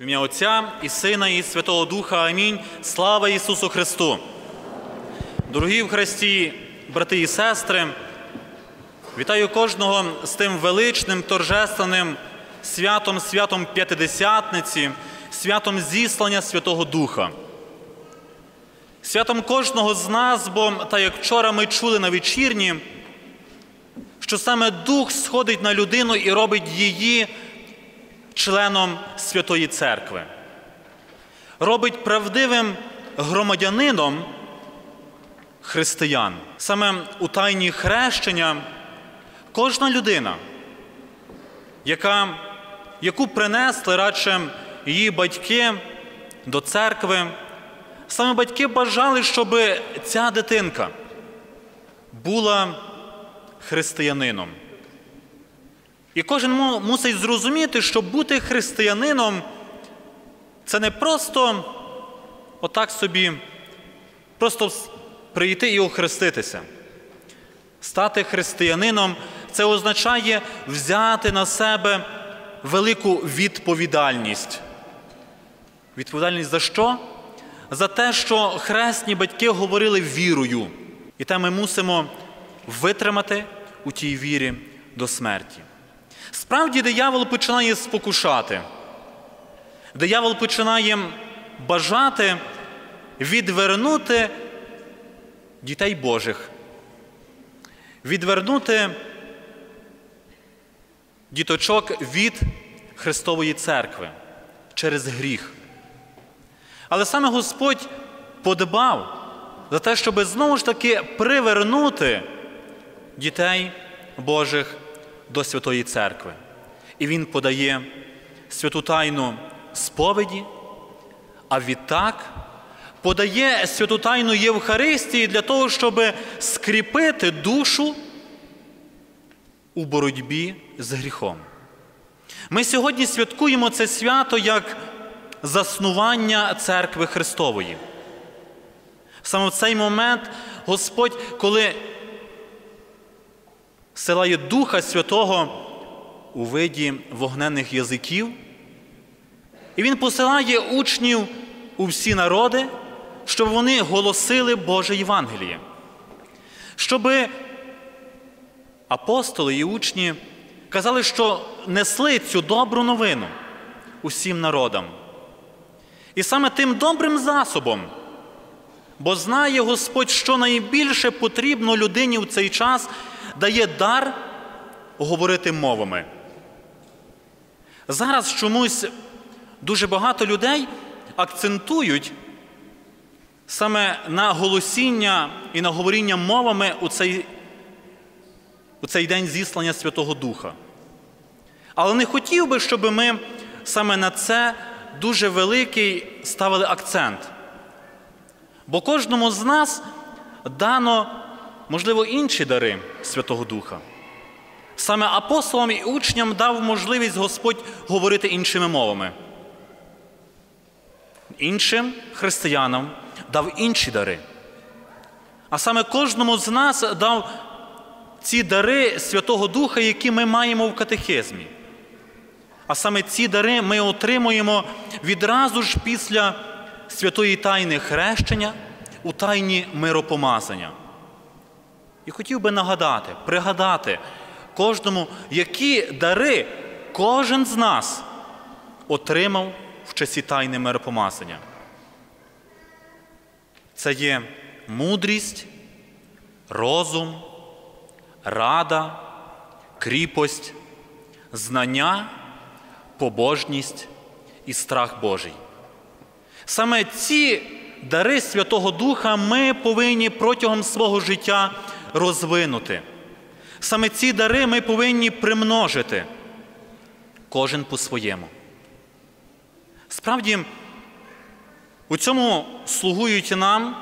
В ім'я Отця і Сина, і Святого Духа. Амінь. Слава Ісусу Христу! Дорогі в Христі, брати і сестри, вітаю кожного з тим величним торжественним святом, святом П'ятидесятниці, святом зіслання Святого Духа. Святом кожного з нас, бо так як вчора ми чули на вечірні, що саме Дух сходить на людину і робить її членом Святої Церкви, робить правдивим громадянином християн. Саме у тайні хрещення кожна людина, яка, яку принесли радше її батьки до церкви, саме батьки бажали, щоб ця дитинка була християнином. І кожен мусить зрозуміти, що бути християнином це не просто отак собі, просто прийти і охреститися. Стати християнином це означає взяти на себе велику відповідальність. Відповідальність за що? За те, що хресні батьки говорили вірою. І те ми мусимо витримати у тій вірі до смерті. Справді, диявол починає спокушати, диявол починає бажати відвернути дітей Божих, відвернути діточок від Христової церкви через гріх. Але саме Господь подбав за те, щоб знову ж таки привернути дітей Божих до Святої Церкви. І Він подає святу тайну сповіді, а відтак подає святу тайну Євхаристії для того, щоб скріпити душу у боротьбі з гріхом. Ми сьогодні святкуємо це свято як заснування церкви Христової. Саме в цей момент Господь, коли силає Духа Святого у виді вогненних язиків, і Він посилає учнів у всі народи, щоб вони голосили Боже Євангеліє, щоб апостоли і учні казали, що несли цю добру новину усім народам. І саме тим добрим засобом, бо знає Господь, що найбільше потрібно людині в цей час дає дар говорити мовами. Зараз чомусь дуже багато людей акцентують саме на голосіння і на говоріння мовами у цей, у цей день зіслання Святого Духа. Але не хотів би, щоб ми саме на це дуже великий ставили акцент. Бо кожному з нас дано можливо, інші дари Святого Духа. Саме апостолам і учням дав можливість Господь говорити іншими мовами. Іншим християнам дав інші дари. А саме кожному з нас дав ці дари Святого Духа, які ми маємо в катехизмі. А саме ці дари ми отримуємо відразу ж після святої тайни хрещення у тайні миропомазання. І хотів би нагадати, пригадати кожному, які дари кожен з нас отримав в часі тайни миропомазання. Це є мудрість, розум, рада, кріпость, знання, побожність і страх Божий. Саме ці дари Святого Духа ми повинні протягом свого життя розвинути. Саме ці дари ми повинні примножити, кожен по-своєму. Справді, у цьому слугують нам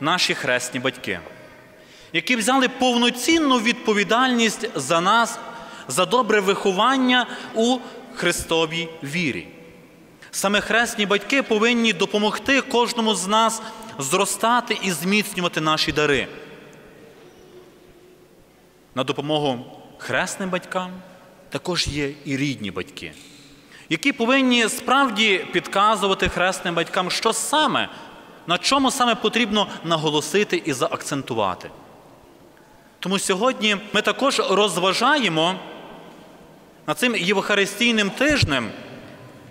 наші хресні батьки, які взяли повноцінну відповідальність за нас, за добре виховання у Христовій вірі. Саме хресні батьки повинні допомогти кожному з нас зростати і зміцнювати наші дари на допомогу хресним батькам також є і рідні батьки, які повинні справді підказувати хресним батькам, що саме, на чому саме потрібно наголосити і заакцентувати. Тому сьогодні ми також розважаємо над цим Євхаристійним тижнем,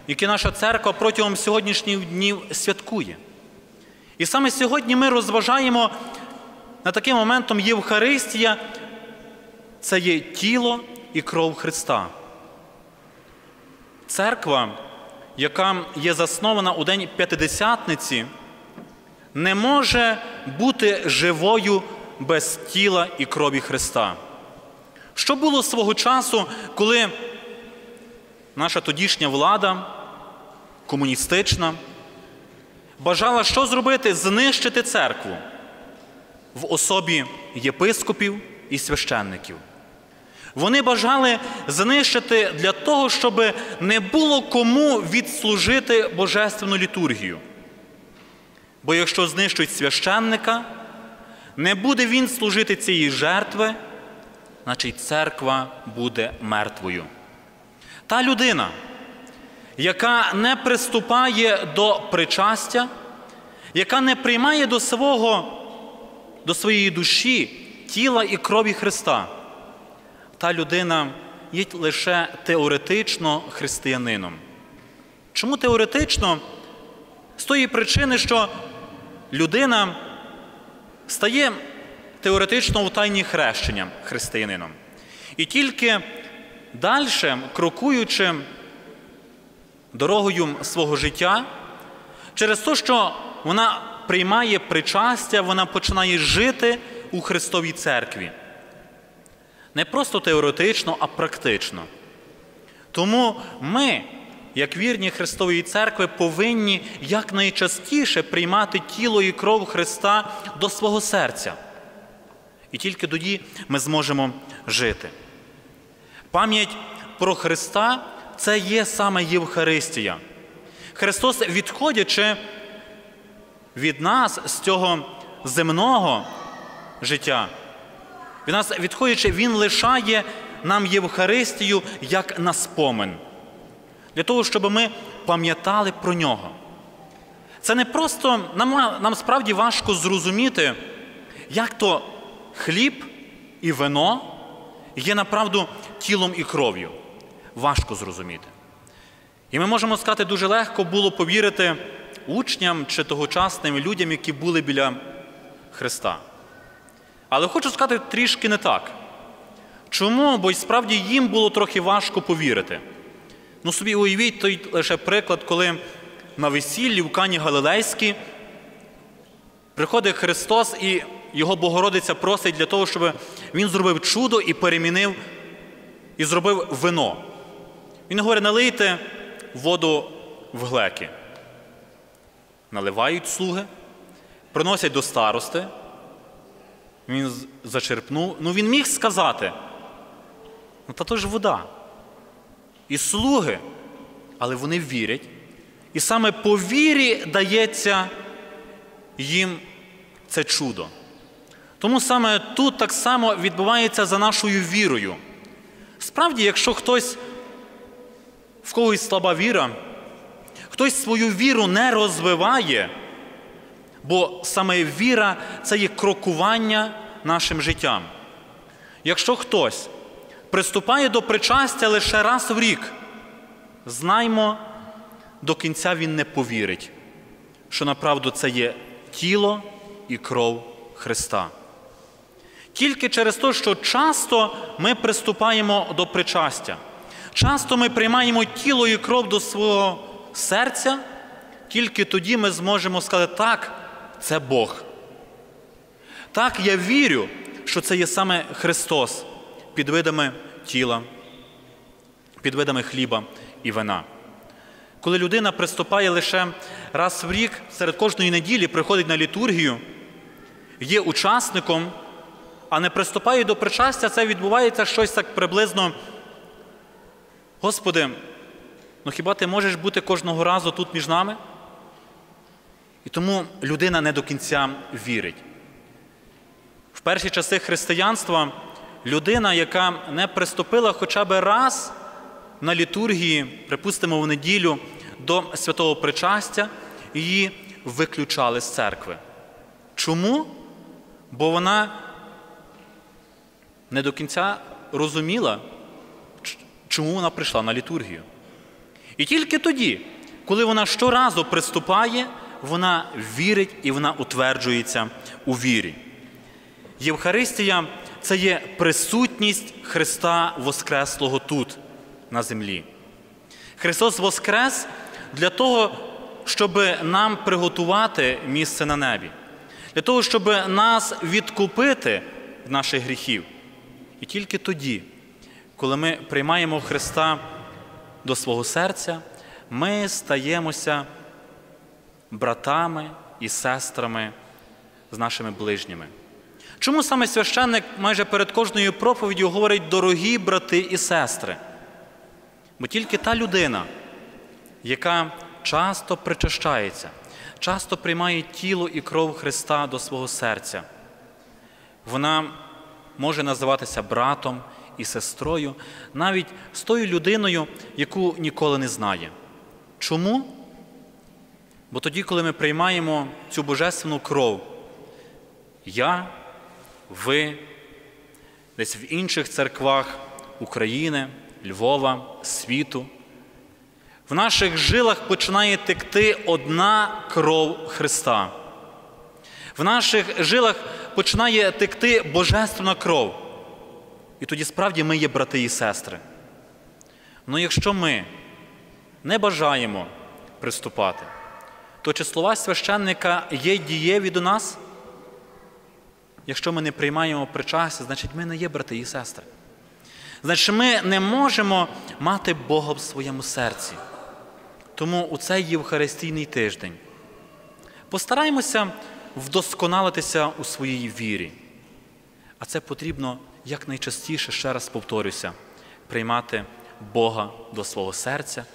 який наша церква протягом сьогоднішніх днів святкує. І саме сьогодні ми розважаємо над таким моментом Євхаристія це є тіло і кров Христа. Церква, яка є заснована у День П'ятидесятниці, не може бути живою без тіла і крові Христа. Що було свого часу, коли наша тодішня влада, комуністична, бажала що зробити? Знищити церкву в особі єпископів і священників. Вони бажали знищити для того, щоб не було кому відслужити божественну літургію. Бо якщо знищують священника, не буде він служити цієї жертви, значить церква буде мертвою. Та людина, яка не приступає до причастя, яка не приймає до свого, до своєї душі тіла і крові Христа, та людина є лише теоретично християнином. Чому теоретично? З тої причини, що людина стає теоретично у тайні хрещення християнином. І тільки далі, крокуючи дорогою свого життя, через те, що вона приймає причастя, вона починає жити у Христовій церкві. Не просто теоретично, а практично. Тому ми, як вірні Христової церкви, повинні якнайчастіше приймати тіло і кров Христа до свого серця. І тільки тоді ми зможемо жити. Пам'ять про Христа це є саме Євхаристія. Христос, відходячи від нас з цього земного життя, від нас відходячи, Він лишає нам Євхаристію як на спомин, для того, щоб ми пам'ятали про нього. Це не просто нам, нам справді важко зрозуміти, як то хліб і вино є направду тілом і кров'ю. Важко зрозуміти. І ми можемо сказати, дуже легко було повірити учням чи тогочасним людям, які були біля Христа. Але хочу сказати трішки не так. Чому? Бо й справді їм було трохи важко повірити. Ну, собі уявіть той лише приклад, коли на весіллі в Кані Галилейській приходить Христос і його Богородиця просить для того, щоб він зробив чудо і перемінив, і зробив вино. Він говорить, налийте воду в глеки. Наливають слуги, приносять до старости. Він зачерпнув. Ну він міг сказати, ну та то ж вода. І слуги, але вони вірять. І саме по вірі дається їм це чудо. Тому саме тут так само відбувається за нашою вірою. Справді, якщо хтось в когось слаба віра, хтось свою віру не розвиває, бо саме віра це є крокування нашим життям. Якщо хтось приступає до причастя лише раз в рік, знаймо, до кінця він не повірить, що направду це є тіло і кров Христа. Тільки через те, що часто ми приступаємо до причастя, часто ми приймаємо тіло і кров до свого серця, тільки тоді ми зможемо сказати, так, це Бог. Так, я вірю, що це є саме Христос під видами тіла, під видами хліба і вина. Коли людина приступає лише раз в рік, серед кожної неділі приходить на літургію, є учасником, а не приступає до причастя, це відбувається щось так приблизно. Господи, ну хіба ти можеш бути кожного разу тут між нами? І тому людина не до кінця вірить. В перші часи християнства людина, яка не приступила хоча б раз на літургії, припустимо, в неділю до святого причастя, її виключали з церкви. Чому? Бо вона не до кінця розуміла, чому вона прийшла на літургію. І тільки тоді, коли вона щоразу приступає, вона вірить і вона утверджується у вірі. Євхаристія це є присутність Христа Воскреслого тут, на землі. Христос Воскрес для того, щоб нам приготувати місце на небі, для того, щоб нас відкупити від наших гріхів. І тільки тоді, коли ми приймаємо Христа до свого серця, ми стаємося братами і сестрами з нашими ближніми. Чому саме священник майже перед кожною проповіддю говорить дорогі брати і сестри? Бо тільки та людина, яка часто причащається, часто приймає тіло і кров Христа до свого серця, вона може називатися братом і сестрою, навіть з тою людиною, яку ніколи не знає. Чому? Бо тоді, коли ми приймаємо цю божественну кров, я, ви, десь в інших церквах України, Львова, світу, в наших жилах починає текти одна кров Христа. В наших жилах починає текти божественна кров. І тоді справді ми є брати і сестри. Ну якщо ми не бажаємо приступати, то чи слова священника є дієві до нас? Якщо ми не приймаємо причастя, значить ми не є брати і сестри. Значить, ми не можемо мати Бога в своєму серці. Тому у цей Євхаристійний тиждень постараємося вдосконалитися у своїй вірі. А це потрібно якнайчастіше, ще раз повторюся, приймати Бога до свого серця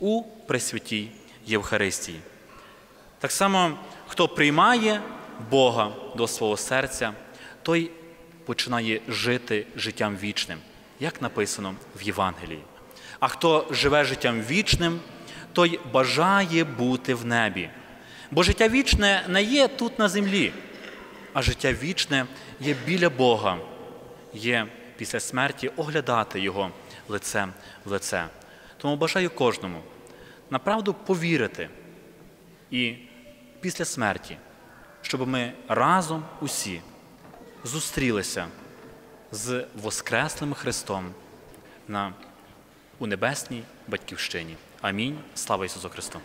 у Пресвятій Євхаристії. Так само, хто приймає Бога до свого серця, той починає жити життям вічним, як написано в Євангелії. А хто живе життям вічним, той бажає бути в небі. Бо життя вічне не є тут на землі, а життя вічне є біля Бога, є після смерті оглядати Його лицем в лице. Тому бажаю кожному направду повірити і після смерті, щоб ми разом усі зустрілися з Воскреслим Христом на, у небесній Батьківщині. Амінь. Слава Ісусу Христу!